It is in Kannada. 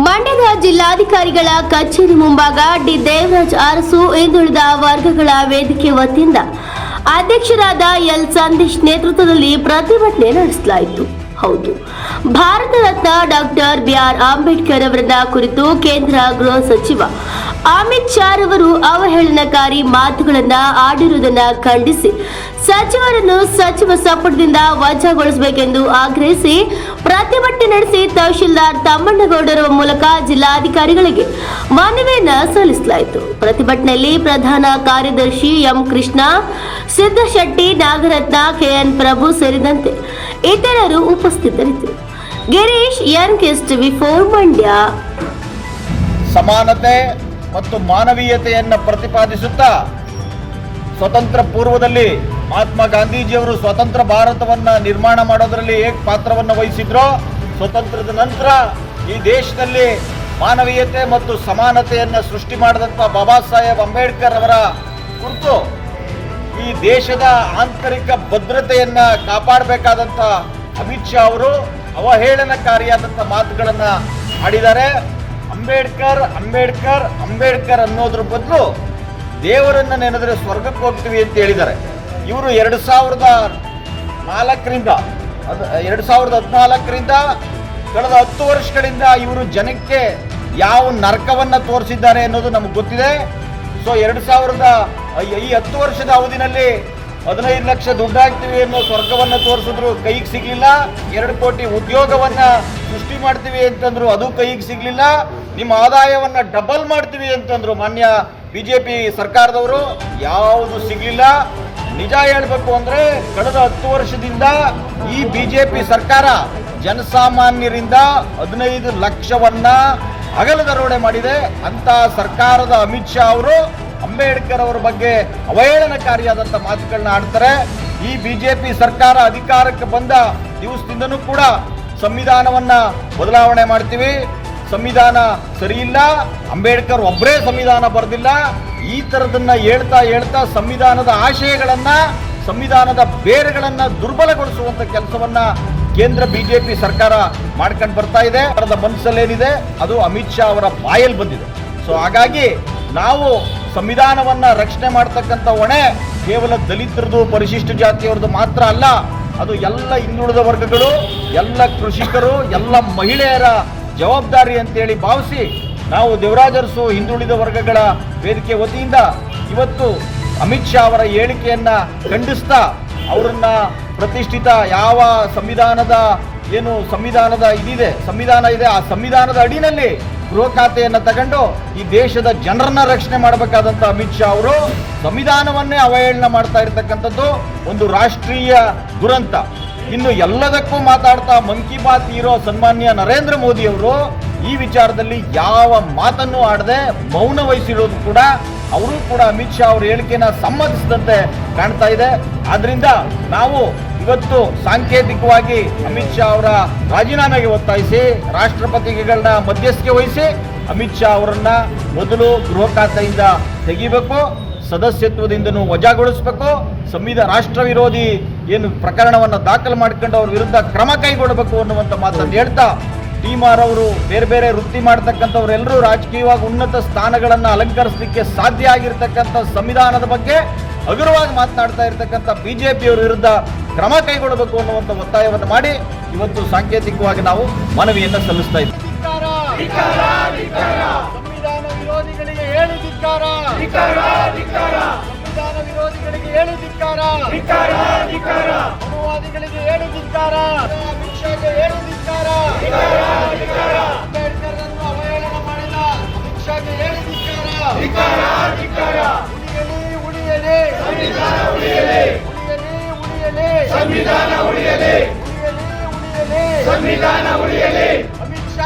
ಮಂಡ್ಯದ ಜಿಲ್ಲಾಧಿಕಾರಿಗಳ ಕಚೇರಿ ಮುಂಭಾಗ ಡಿ ದೇವರಾಜ್ ಅರಸು ಹಿಂದುಳಿದ ವರ್ಗಗಳ ವೇದಿಕೆ ವತಿಯಿಂದ ಅಧ್ಯಕ್ಷರಾದ ಎಲ್ ಸಂದೇಶ್ ನೇತೃತ್ವದಲ್ಲಿ ಪ್ರತಿಭಟನೆ ನಡೆಸಲಾಯಿತು. ಹೌದು. Bharat Ratna doctor B R Ambedkar ಅವರನ್ನ ಕುರಿತು ಕೇಂದ್ರ ಗೃಹ ಸಚಿವ ಅಮಿತ್ ಶಾ ರವರು ಅವಹೇಳನಕಾರಿ ಮಾತುಗಳನ್ನ ಆಡಿರುವುದನ್ನ ಖಂಡಿಸಿ. ಸಚಿವರನ್ನು ಸಚಿವ ಸಂಪುಟದಿಂದ ವಜಾಗೊಳಿಸಬೇಕೆಂದು ಆಗ್ರಹಿಸಿ ಪ್ರತಿಭಟನೆ ನಡೆಸಿ ತಹಶೀಲ್ದಾರ್ ತಮ್ಮಣ್ಣಗೌಡರ ಮೂಲಕ ಜಿಲ್ಲಾಧಿಕಾರಿಗಳಿಗೆ ಮನವಿಯನ್ನ ಸಲ್ಲಿಸಲಾಯಿತು. ಪ್ರತಿಭಟನೆಯಲ್ಲಿ ಪ್ರಧಾನ ಕಾರ್ಯದರ್ಶಿ ಎಂ ಕೃಷ್ಣ, ಸಿದ್ದಶೆಟ್ಟಿ, ನಾಗರತ್ನ, ಕೆಎನ್ ಪ್ರಭು ಸೇರಿದಂತೆ ಇತರರು ಉಪಸ್ಥಿತರಿದ್ದರು. ಗಿರೀಶ್, ಎನ್ ಕಿಸ್ಟ್ ಫೋರ್ ಮಂಡ್ಯ. ಸಮಾನತೆ ಮತ್ತು ಮಾನವೀಯತೆಯನ್ನು ಪ್ರತಿಪಾದಿಸುತ್ತಾ ಸ್ವತಂತ್ರ ಪೂರ್ವದಲ್ಲಿ ಮಹಾತ್ಮ ಗಾಂಧೀಜಿಯವರು ಸ್ವತಂತ್ರ ಭಾರತವನ್ನು ನಿರ್ಮಾಣ ಮಾಡೋದರಲ್ಲಿ ಹೇಗೆ ಪಾತ್ರವನ್ನು ವಹಿಸಿದ್ರೋ, ಸ್ವತಂತ್ರದ ನಂತರ ಈ ದೇಶದಲ್ಲಿ ಮಾನವೀಯತೆ ಮತ್ತು ಸಮಾನತೆಯನ್ನು ಸೃಷ್ಟಿ ಮಾಡಿದಂಥ ಬಾಬಾ ಸಾಹೇಬ್ ಅಂಬೇಡ್ಕರ್ ಅವರ ಕುರಿತು ಈ ದೇಶದ ಆಂತರಿಕ ಭದ್ರತೆಯನ್ನು ಕಾಪಾಡಬೇಕಾದಂಥ ಅಮಿತ್ ಶಾ ಅವರು ಅವಹೇಳನಕಾರಿಯಾದಂಥ ಮಾತುಗಳನ್ನು ಆಡಿದ್ದಾರೆ. ಅಂಬೇಡ್ಕರ್ ಅಂಬೇಡ್ಕರ್ ಅಂಬೇಡ್ಕರ್ ಅನ್ನೋದ್ರ ಬದಲು ದೇವರನ್ನ ನೆನೆದರೆ ಸ್ವರ್ಗಕ್ಕೆ ಹೋಗ್ತೀವಿ ಅಂತ ಹೇಳಿದ್ದಾರೆ. ಇವರು ಎರಡು ಸಾವಿರದ ನಾಲ್ಕರಿಂದ, ಅದು, ಎರಡು ಸಾವಿರದ ಹದಿನಾಲ್ಕರಿಂದ ಕಳೆದ ಹತ್ತು ವರ್ಷಗಳಿಂದ ಇವರು ಜನಕ್ಕೆ ಯಾವ ನರಕವನ್ನ ತೋರಿಸಿದ್ದಾರೆ ಅನ್ನೋದು ನಮಗೆ ಗೊತ್ತಿದೆ. ಸೊ ಎರಡು ಸಾವಿರದ, ಈ- ಹತ್ತು ವರ್ಷದ ಅವಧಿನಲ್ಲಿ ಹದಿನೈದು ಲಕ್ಷ ದುಡ್ಡು ಅನ್ನೋ ಸ್ವರ್ಗವನ್ನು ತೋರಿಸಿದ್ರು ಕೈಗೆ ಸಿಗಲಿಲ್ಲ. ಎರಡು ಕೋಟಿ ಉದ್ಯೋಗವನ್ನ ಸೃಷ್ಟಿ ಮಾಡ್ತೀವಿ ಅಂತಂದ್ರು ಅದು ಕೈಗೆ ಸಿಗ್ಲಿಲ್ಲ. ನಿಮ್ಮ ಆದಾಯವನ್ನ ಡಬಲ್ ಮಾಡ್ತೀವಿ ಅಂತಂದ್ರು ಮಾನ್ಯ ಬಿಜೆಪಿ ಸರ್ಕಾರದವರು, ಯಾವುದು ಸಿಗ್ಲಿಲ್ಲ. ನಿಜ ಹೇಳಬೇಕು ಅಂದ್ರೆ ಕಳೆದ ಹತ್ತು ವರ್ಷದಿಂದ ಈ ಬಿಜೆಪಿ ಸರ್ಕಾರ ಜನಸಾಮಾನ್ಯರಿಂದ ಹದಿನೈದು ಲಕ್ಷವನ್ನ ಅಗಲ ದರೋಡೆ ಮಾಡಿದೆ. ಅಂತ ಸರ್ಕಾರದ ಅಮಿತ್ ಶಾ ಅವರು ಅಂಬೇಡ್ಕರ್ ಅವರ ಬಗ್ಗೆ ಅವಹೇಳನಕಾರಿಯಾದಂಥ ಮಾತುಗಳನ್ನ ಆಡ್ತಾರೆ. ಈ ಬಿಜೆಪಿ ಸರ್ಕಾರ ಅಧಿಕಾರಕ್ಕೆ ಬಂದ ದಿವಸದಿಂದನೂ ಕೂಡ ಸಂವಿಧಾನವನ್ನ ಬದಲಾವಣೆ ಮಾಡ್ತೀವಿ. ಸಂವಿಧಾನ ಸರಿಯಿಲ್ಲ. ಅಂಬೇಡ್ಕರ್ ಒಬ್ಬರೇ ಸಂವಿಧಾನ ಬರೆದಿಲ್ಲ. ಈ ಥರದನ್ನ ಹೇಳ್ತಾ ಹೇಳ್ತಾ ಸಂವಿಧಾನದ ಆಶಯಗಳನ್ನ, ಸಂವಿಧಾನದ ಬೇರುಗಳನ್ನ ದುರ್ಬಲಗೊಳಿಸುವಂತ ಕೆಲಸವನ್ನ ಕೇಂದ್ರ ಬಿಜೆಪಿ ಸರ್ಕಾರ ಮಾಡ್ಕೊಂಡು ಬರ್ತಾ ಇದೆ. ಅದರ ಮನಸ್ಸಲ್ಲೇನಿದೆ ಅದು ಅಮಿತ್ ಶಾ ಅವರ ಬಾಯಲ್ಲಿ ಬಂದಿದೆ. ಸೊ ಹಾಗಾಗಿ ನಾವು ಸಂವಿಧಾನವನ್ನ ರಕ್ಷಣೆ ಮಾಡ್ತಕ್ಕಂಥ ಹೊಣೆ ಕೇವಲ ದಲಿತರದು, ಪರಿಶಿಷ್ಟ ಜಾತಿಯವರದು ಮಾತ್ರ ಅಲ್ಲ. ಅದು ಎಲ್ಲ ಹಿಂದುಳಿದ ವರ್ಗಗಳು, ಎಲ್ಲ ಕೃಷಿಕರು, ಎಲ್ಲ ಮಹಿಳೆಯರ ಜವಾಬ್ದಾರಿ ಅಂತೇಳಿ ಭಾವಿಸಿ ನಾವು ದೇವರಾಜರಸು ಹಿಂದುಳಿದ ವರ್ಗಗಳ ವೇದಿಕೆ ವತಿಯಿಂದ ಇವತ್ತು ಅಮಿತ್ ಶಾ ಅವರ ಹೇಳಿಕೆಯನ್ನು ಖಂಡಿಸ್ತಾ ಅವರನ್ನ ಪ್ರತಿಷ್ಠಿತ ಯಾವ ಸಂವಿಧಾನದ ಏನು ಸಂವಿಧಾನದ ಇದಿದೆ, ಸಂವಿಧಾನ ಇದೆ, ಆ ಸಂವಿಧಾನದ ಅಡಿನಲ್ಲಿ ಗೃಹ ಖಾತೆಯನ್ನು ತಗೊಂಡು ಈ ದೇಶದ ಜನರನ್ನ ರಕ್ಷಣೆ ಮಾಡಬೇಕಾದಂಥ ಅಮಿತ್ ಶಾ ಅವರು ಸಂವಿಧಾನವನ್ನೇ ಅವಹೇಳನ ಮಾಡ್ತಾ ಇರತಕ್ಕಂಥದ್ದು ಒಂದು ರಾಷ್ಟ್ರೀಯ ದುರಂತ. ಇನ್ನು ಎಲ್ಲದಕ್ಕೂ ಮಾತಾಡ್ತಾ ಮನ್ ಕಿ ಬಾತ್ ಇರೋ ಸನ್ಮಾನ್ಯ ನರೇಂದ್ರ ಮೋದಿ ಅವರು ಈ ವಿಚಾರದಲ್ಲಿ ಯಾವ ಮಾತನ್ನು ಆಡದೆ ಮೌನ ವಹಿಸಿರೋದು ಕೂಡ ಅವರು ಕೂಡ ಅಮಿತ್ ಶಾ ಅವರ ಹೇಳಿಕೆನ ಸಮ್ಮತಿಸಿದಂತೆ ಕಾಣ್ತಾ ಇದೆ. ಆದ್ರಿಂದ ನಾವು ಇವತ್ತು ಸಾಂಕೇತಿಕವಾಗಿ ಅಮಿತ್ ಶಾ ಅವರ ರಾಜೀನಾಮೆಗೆ ಒತ್ತಾಯಿಸಿ, ರಾಷ್ಟ್ರಪತಿಗಳನ್ನ ಮಧ್ಯಸ್ಥಿಕೆ ವಹಿಸಿ ಅಮಿತ್ ಶಾ ಅವರನ್ನ ಮೊದಲು ಗೃಹ ಖಾತೆಯಿಂದ ತೆಗಿಬೇಕು, ಸದಸ್ಯತ್ವದಿಂದನೂ ವಜಾಗೊಳಿಸಬೇಕು, ಸಂವಿಧಾನ ರಾಷ್ಟ್ರ ವಿರೋಧಿ ಏನು ಪ್ರಕರಣವನ್ನು ದಾಖಲು ಮಾಡಿಕೊಂಡು ಅವ್ರ ವಿರುದ್ಧ ಕ್ರಮ ಕೈಗೊಳ್ಳಬೇಕು ಅನ್ನುವಂಥ ಮಾತನ್ನು ಹೇಳ್ತಾ, ಟೀಮಾರ್ ಅವರು ಬೇರೆ ಬೇರೆ ವೃತ್ತಿ ಮಾಡ್ತಕ್ಕಂಥವ್ರೆಲ್ಲರೂ ರಾಜಕೀಯವಾಗಿ ಉನ್ನತ ಸ್ಥಾನಗಳನ್ನು ಅಲಂಕರಿಸಲಿಕ್ಕೆ ಸಾಧ್ಯ ಆಗಿರ್ತಕ್ಕಂಥ ಸಂವಿಧಾನದ ಬಗ್ಗೆ ಹಗುರವಾಗಿ ಮಾತನಾಡ್ತಾ ಇರ್ತಕ್ಕಂಥ ಬಿಜೆಪಿಯವರ ವಿರುದ್ಧ ಕ್ರಮ ಕೈಗೊಳ್ಳಬೇಕು ಅನ್ನುವಂಥ ಒತ್ತಾಯವನ್ನು ಮಾಡಿ ಇವತ್ತು ಸಾಂಕೇತಿಕವಾಗಿ ನಾವು ಮನವಿಯನ್ನು ಸಲ್ಲಿಸ್ತಾ ಇದ್ದೀವಿ ಸಂವಿಧಾನ ವಿರೋಧಿಗಳಿಗೆ ಹೇಳಿ ಧಿಕ್ಕಾರ! ಸಂವಿಧಾನ ವಿರೋಧಿಗಳಿಗೆ ಹೇಳಿ ಧಿಕ್ಕಾರ! ಅನುವಾದಿಗಳಿಗೆ ಹೇಳಿ ಧಿಕ್ಕಾರ! ಶಾಗೆ ಹೇಳಿ ಧಿಕ್ಕಾರ! ಸಂವಿಧಾನ ಉಳಿಯಲಿ ಉಳಿಯಲಿ ಉಳಿಯಲಿ ಸಂವಿಧಾನ ಉಳಿಯಲಿ